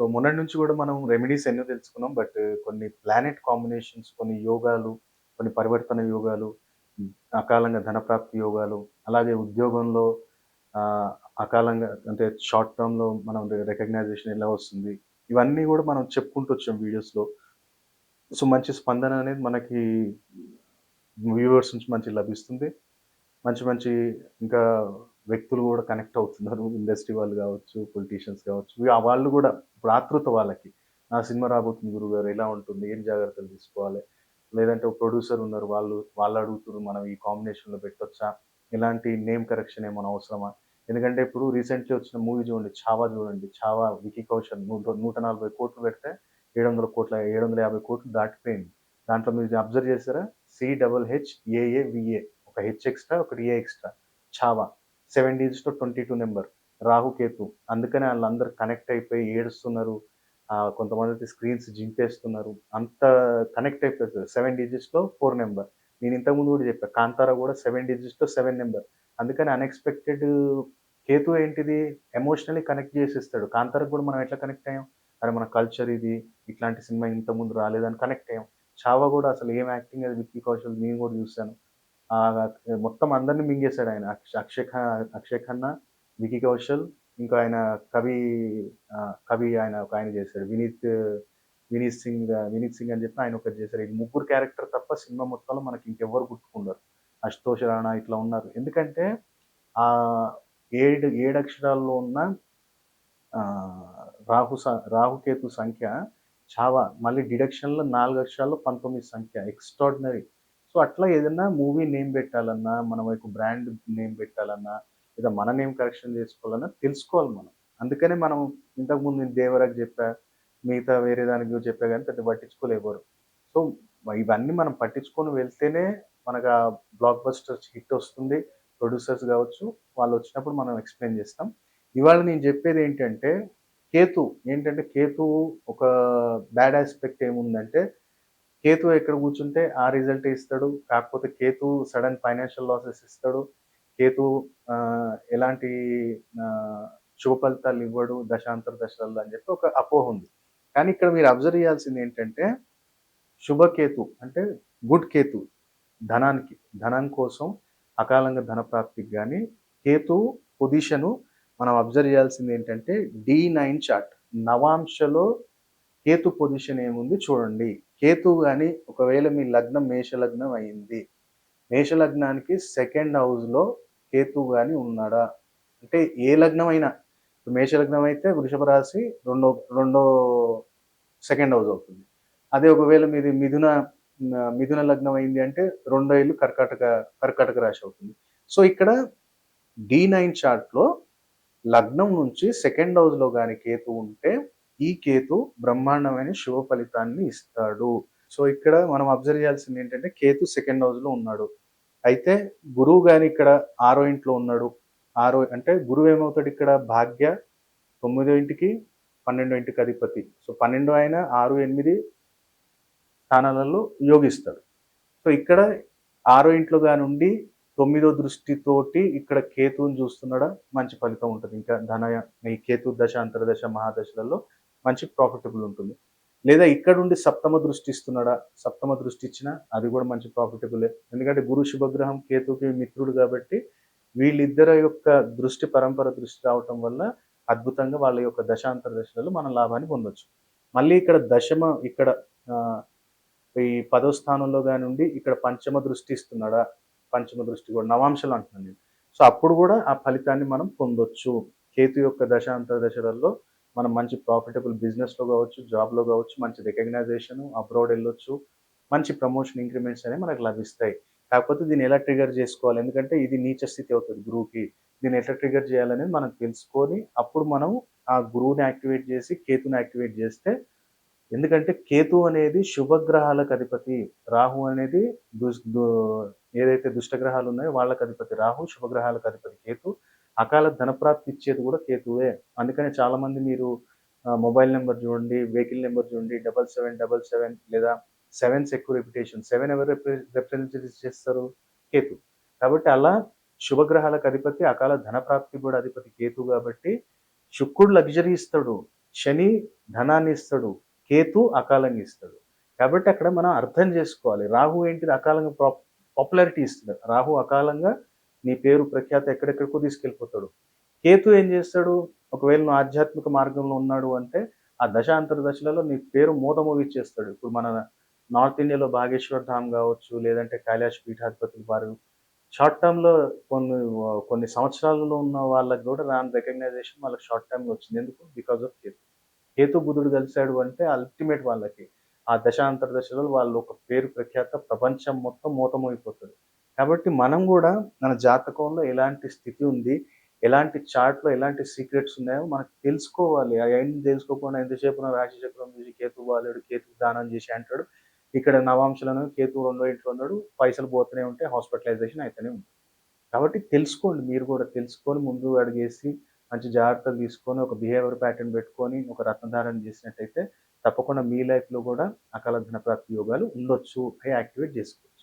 So మొన్నటి నుంచి కూడా మనం రెమెడీస్ ఎన్నో తెలుసుకున్నాం బట్ కొన్ని ప్లానెట్ కాంబినేషన్స్ కొన్ని యోగాలు కొన్ని పరివర్తన యోగాలు అకాలంగా ధనప్రాప్తి యోగాలు అలాగే ఉద్యోగంలో అకాలంగా అంటే షార్ట్ టర్మ్లో మనం రికగ్నైజేషన్ ఎలా వస్తుంది ఇవన్నీ కూడా మనం చెప్పుకుంటూ వచ్చాం వీడియోస్లో సో మంచి స్పందన అనేది మనకి వ్యూవర్స్ నుంచి మంచి లభిస్తుంది. మంచి మంచి ఇంకా వ్యక్తులు కూడా కనెక్ట్ అవుతున్నారు. ఇండస్ట్రీ వాళ్ళు కావచ్చు పొలిటీషియన్స్ కావచ్చు. వాళ్ళు కూడా ఇప్పుడు ఆతృత వాళ్ళకి. నా సినిమా రాబోతుంది గురువు గారు ఎలా ఉంటుంది? ఏం జాగ్రత్తలు తీసుకోవాలి? లేదంటే ఒక ప్రొడ్యూసర్ ఉన్నారు వాళ్ళు వాళ్ళు అడుగుతున్నారు మనం ఈ కాంబినేషన్లో పెట్టొచ్చా? ఇలాంటి నేమ్ కరెక్షన్ ఏమైనా అవసరమా? ఎందుకంటే ఇప్పుడు రీసెంట్లీ వచ్చిన మూవీ చూడండి చావా చూడండి. చావా వికీ కౌశల్ నూట నూట నలభై కోట్లు పెడితే ఏడు వందల కోట్ల ఏడు వందల యాభై కోట్లు దాటిపోయింది. దాంట్లో మీరు అబ్జర్వ్ చేశారా? C double H A A V A ఒక హెచ్ ఎక్స్ట్రా ఒకటి ఏ ఎక్స్ట్రా చావా. సెవెన్ డిజిట్తో ట్వంటీ టూ నెంబర్ రాహుకేతు. అందుకనే వాళ్ళందరూ కనెక్ట్ అయిపోయి ఏడుస్తున్నారు. కొంతమంది అయితే స్క్రీన్స్ జింపేస్తున్నారు. అంత కనెక్ట్ అయిపోతుంది సెవెన్ డిజిట్స్లో ఫోర్ నెంబర్ నేను ఇంతకుముందు కూడా చెప్పాను కాంతారా కూడా సెవెన్ డిజిట్స్లో సెవెన్ నెంబర్ అందుకని అన్ఎక్స్పెక్టెడ్ కేతు ఏంటిది? Emotionally connect చేసిస్తాడు. కాంతారకు కూడా మనం ఎట్లా కనెక్ట్ అయ్యాం? అరే మన కల్చర్ ఇది ఇట్లాంటి సినిమా ఇంత ముందు రాలేదని కనెక్ట్ అయ్యాం. చావా కూడా అసలు ఏం యాక్టింగ్ అది విక్కీ కౌశల్? నేను కూడా చూశాను. మొత్తం అందరిని మింగేశాడు ఆయన. అక్షయ్ ఖా అక్షయ్ ఖన్నా వికీ కౌశల్ ఇంకా ఆయన కవి కవి ఆయన ఒక ఆయన చేశాడు. వినీత్ వినీత్ సింగ్ వినీత్ సింగ్ అని చెప్పి ఆయన ఒకటి చేశారు ఈ ముగ్గురు క్యారెక్టర్ తప్ప సినిమా మొత్తంలో మనకి ఇంకెవ్వరు గుర్తుకున్నారు అశుతోష్ రాణా ఇట్లా ఉన్నారు. ఎందుకంటే ఆ ఏడు ఏడు అక్షరాల్లో ఉన్న రాహు స- రాహుకేతు సంఖ్య చావా. మళ్ళీ డిడక్షన్లో నాలుగు అక్షరాల్లో పంతొమ్మిది సంఖ్య. ఎక్స్ట్రాడినరీ. సో అట్లా ఏదైనా మూవీ నేమ్ పెట్టాలన్నా మన వైపు బ్రాండ్ నేమ్ పెట్టాలన్నా లేదా మన నేమ్ కరెక్షన్ చేసుకోవాలన్నా తెలుసుకోవాలి మనం. అందుకనే మనం ఇంతకుముందు నేను దేవరాకి చెప్పా మిగతా వేరే దానికి చెప్పా కానీ పెద్ద పట్టించుకోలేవారు సో ఇవన్నీ మనం పట్టించుకొని వెళ్తేనే మనకు ఆ బ్లాక్ బస్టర్స్ హిట్ వస్తుంది. ప్రొడ్యూసర్స్ కావచ్చు వాళ్ళు వచ్చినప్పుడు మనం ఎక్స్ప్లెయిన్ చేస్తాం. ఇవాళ నేను చెప్పేది ఏంటంటే కేతు ఏంటంటే కేతు ఒక బ్యాడ్ ఆస్పెక్ట్ ఏముందంటే కేతు ఎక్కడ కూర్చుంటే ఆ రిజల్ట్ ఇస్తాడు. కాకపోతే కేతు సడన్ ఫైనాన్షియల్ లాసెస్ ఇస్తాడు. కేతు ఎలాంటి శుభ ఫలితాలు ఇవ్వడు దశాంతర దశలలో అని చెప్పి ఒక అపోహ ఉంది. కానీ ఇక్కడ మీరు అబ్జర్వ్ చేయాల్సింది ఏంటంటే శుభకేతు అంటే గుడ్ కేతు ధనానికి ధనం కోసం అకాలంగా ధన ప్రాప్తికి కానీ కేతు పొజిషను మనం అబ్జర్వ్ చేయాల్సింది ఏంటంటే డి నైన్ చార్ట్ నవాంశలో కేతు పొజిషన్ ఏముంది చూడండి. కేతు కానీ ఒకవేళ మీ లగ్నం మేష లగ్నం అయింది. మేష లగ్నానికి సెకండ్ హౌస్లో కేతు కానీ ఉన్నాడా? అంటే ఏ లగ్నం అయినా మేష లగ్నం అయితే వృషభ రాశి రెండో రెండో సెకండ్ హౌస్ అవుతుంది. అదే ఒకవేళ మీది మిథున మిథున లగ్నం అయింది అంటే రెండో ఇల్లు కర్కాటక కర్కాటక రాశి అవుతుంది. సో ఇక్కడ డి నైన్ చార్ట్లో లగ్నం నుంచి సెకండ్ హౌస్లో కానీ కేతు ఉంటే ఈ కేతు బ్రహ్మాండమైన శుభ ఫలితాన్ని ఇస్తాడు. సో ఇక్కడ మనం అబ్జర్వ్ చేయాల్సింది ఏంటంటే కేతు సెకండ్ హౌస్లో ఉన్నాడు. అయితే గురువు గాని ఇక్కడ ఆరో ఇంట్లో ఉన్నాడు. ఆరో అంటే గురువు ఏమవుతాడు ఇక్కడ? భాగ్య తొమ్మిదో ఇంటికి పన్నెండో ఇంటికి అధిపతి. సో పన్నెండు ఆయన ఆరు ఎనిమిది స్థానాలలో యోగిస్తాడు. సో ఇక్కడ ఆరో ఇంట్లో కానుండి తొమ్మిదో దృష్టితోటి ఇక్కడ కేతువుని చూస్తున్నాడా? మంచి ఫలితం ఉంటుంది. ఇంకా ధన ఈ కేతు దశ అంతర్దశ మహాదశలలో మంచి ప్రాఫిటబుల్ ఉంటుంది. లేదా ఇక్కడ ఉండి సప్తమ దృష్టి ఇస్తున్నాడా? సప్తమ దృష్టి ఇచ్చినా అది కూడా మంచి ప్రాఫిటబులే ఎందుకంటే గురు శుభగ్రహం కేతుకి మిత్రుడు కాబట్టి వీళ్ళిద్దరి యొక్క దృష్టి పరంపర దృష్టి రావటం వల్ల అద్భుతంగా వాళ్ళ యొక్క దశాంతర దశలలో మనం లాభాన్ని పొందొచ్చు. మళ్ళీ ఇక్కడ దశమ ఇక్కడ ఈ పదో స్థానంలో కానివ్వండి ఇక్కడ పంచమ దృష్టి ఇస్తున్నాడా? పంచమ దృష్టి కూడా నవాంశలు అంటున్నాను నేను. సో అప్పుడు కూడా ఆ ఫలితాన్ని మనం పొందొచ్చు. కేతు యొక్క దశాంతర దశలలో మనం మంచి ప్రాఫిటబుల్ బిజినెస్లో కావచ్చు జాబ్లో కావచ్చు మంచి రికగ్నైజేషన్ అబ్రాడ్ వెళ్ళొచ్చు మంచి ప్రమోషన్ ఇంక్రిమెంట్స్ అనేవి మనకు లభిస్తాయి. కాకపోతే దీన్ని ఎలా ట్రిగర్ చేసుకోవాలి? ఎందుకంటే ఇది నీచ స్థితి అవుతుంది గురువుకి. దీన్ని ఎట్లా ట్రిగర్ చేయాలనేది మనం తెలుసుకొని అప్పుడు మనం ఆ గురువుని యాక్టివేట్ చేసి కేతుని యాక్టివేట్ చేస్తే ఎందుకంటే కేతు అనేది శుభగ్రహాలకు అధిపతి. రాహు అనేది దుష్ దు- ఏదైతే దుష్టగ్రహాలు ఉన్నాయో వాళ్ళకి అధిపతి. రాహు శుభగ్రహాలకు అధిపతి. కేతు అకాల ధనప్రాప్తి ఇచ్చేది కూడా కేతువే. అందుకని చాలామంది మీరు మొబైల్ నెంబర్ చూడండి వెహికల్ నెంబర్ చూడండి డబల్ సెవెన్ డబల్ సెవెన్ లేదా సెవెన్స్ ఎక్కువ రెప్యుటేషన్ సెవెన్ ఎవరు రిప్రజెంట్ చేస్తారు? కేతు. కాబట్టి అలా శుభగ్రహాలకు అధిపతి అకాల ధనప్రాప్తి కూడా అధిపతి కేతు కాబట్టి శుక్రుడు లగ్జరీ ఇస్తాడు శని ధనాన్ని ఇస్తాడు కేతు అకాలంగా ఇస్తాడు. కాబట్టి అక్కడ మనం అర్థం చేసుకోవాలి. రాహు ఏంటిది? అకాలంగా పాపులారిటీ ఇస్తాడు రాహు అకాలంగా నీ పేరు ప్రఖ్యాత ఎక్కడెక్కడికో తీసుకెళ్ళిపోతాడు. కేతు ఏం చేస్తాడు? ఒకవేళ నువ్వు ఆధ్యాత్మిక మార్గంలో ఉన్నాడు అంటే ఆ దశాంతర దశలలో నీ పేరు మూతమోగిచ్చేస్తాడు ఇప్పుడు మన నార్త్ ఇండియాలో బాగేశ్వర్ ధామ్ కావచ్చు లేదంటే కైలాష్ పీఠాధిపతులు వారు. షార్ట్ టర్మ్లో కొన్ని కొన్ని సంవత్సరాలలో ఉన్న వాళ్ళకి కూడా రాని రికగ్నైజేషన్ వాళ్ళకి షార్ట్ టర్మ్లో వచ్చింది. ఎందుకు? Because of Ketu. కేతు బుధుడు కలిశాడు అంటే అల్టిమేట్ వాళ్ళకి. ఆ దశాంతర దశలో వాళ్ళు ఒక పేరు ప్రఖ్యాత ప్రపంచం మొత్తం మూతమైపోతుంది కాబట్టి మనం కూడా మన జాతకంలో ఎలాంటి స్థితి ఉంది ఎలాంటి చార్ట్లో ఎలాంటి సీక్రెట్స్ ఉన్నాయో మనకు తెలుసుకోవాలి. అవన్నీ తెలుసుకోకుండా ఎంతసేపు రాశి చక్రం చూసి కేతు బాలేడు కేతు దానం చేసి అంటాడు. ఇక్కడ నవాంశలను కేతు రెండో ఇంట్లో ఉన్నాడు పైసలు పోతూనే ఉంటే హాస్పిటలైజేషన్ అయితేనే ఉంటుంది. కాబట్టి తెలుసుకోండి మీరు కూడా తెలుసుకొని ముందు అడిగేసి మంచి జాగ్రత్తలు తీసుకొని ఒక బిహేవియర్ ప్యాటర్న్ పెట్టుకొని ఒక రత్నధారణ చేసినట్టయితే తప్పకుండా మీ లైఫ్లో కూడా అకాల ధనప్రాప్తి యోగాలు ఉండొచ్చు అవి యాక్టివేట్ చేసుకోవచ్చు.